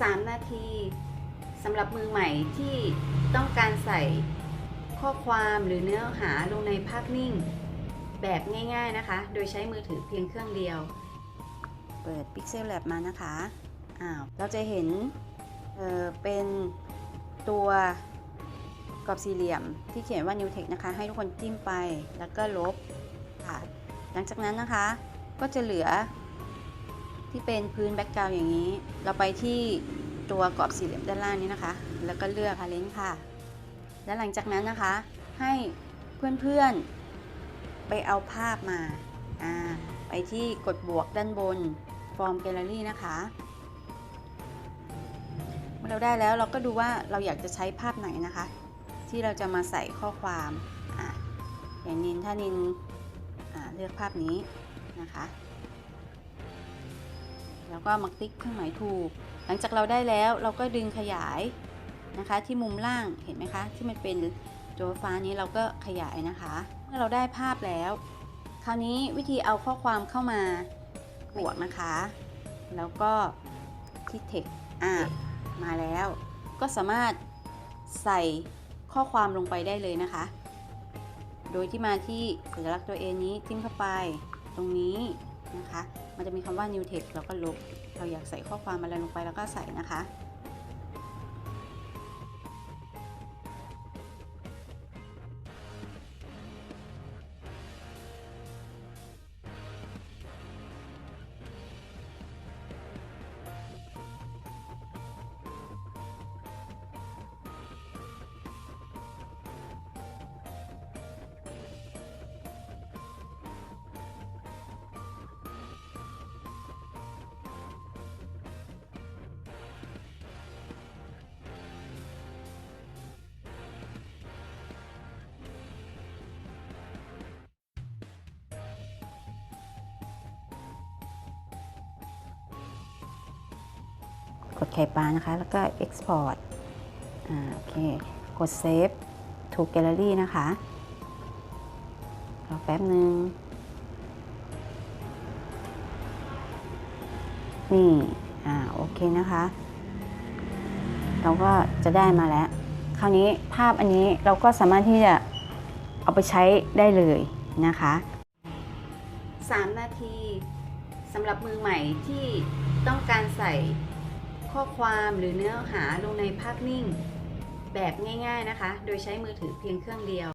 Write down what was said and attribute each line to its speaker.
Speaker 1: 3 นาทีสำหรับมือใหม่ที่ต้องการใส่ข้อความหรือเนื้อหาลงในภาพนิ่ง แบบง่าย ๆนะคะ โดยใช้มือถือเพียงเครื่องเดียว เปิด Pixel Lab มานะคะอ้าวเราจะเห็นเออเป็นตัวกรอบสี่เหลี่ยมที่เขียนว่า New Text นะคะ ให้ทุกคนจิ้มไปแล้วก็ลบค่ะหลังจากนั้นนะคะก็จะเหลือ ที่เป็นพื้นแบ็กกราวอย่างนี้ เราไปที่ตัวกรอบสี่เหลี่ยมด้านล่างนี้นะคะ แล้วก็เลือก Parent ค่ะ และหลังจากนั้นนะคะ ให้เพื่อนๆไปเอาภาพมาไปที่กดบวกด้านบน Form Gallery นะคะเมื่อเราได้แล้วเราก็ดูว่าเราอยากจะใช้ภาพไหนนะคะ ที่เราจะมาใส่ข้อความออย่างนินถ้านินเลือกภาพนี้นะคะ แล้วก็มาคลิกเครื่องหมายถูก หลังจากเราได้แล้วเราก็ดึงขยายนะคะ ที่มุมล่างเห็นไหมคะ ที่มันเป็นตัวฟ้านี้เราก็ขยายนะคะเมื่อเราได้ภาพแล้ว คราวนี้วิธีเอาข้อความเข้ามาบวกนะคะ แล้วก็ที่ text อ่ามาแล้ว ก็สามารถใส่ข้อความลงไปได้เลยนะคะ โดยที่มาที่สัญลักษณ์ตัว A นี้จิ้มเข้าไปตรงนี้ นะคะ มันจะมีคำว่า new text เราก็ลบ เราอยากใส่ข้อความอะไรลงไปแล้วก็ใส่นะคะ ไข่ปลานะคะ แล้วก็ export อ่าโอเค กด save to gallery นะคะรอแป๊บหนึ่งนี่ อ่า โอเคนะคะ เราก็จะได้มาแล้ว คราวนี้ภาพอันนี้เราก็สามารถที่จะเอาไปใช้ได้เลยนะคะ 3 นาทีสำหรับมือใหม่ที่ต้องการใส่ ข้อความหรือเนื้อหาลงในภาพนิ่ง แบบง่าย ๆนะคะ โดยใช้มือถือเพียงเครื่องเดียว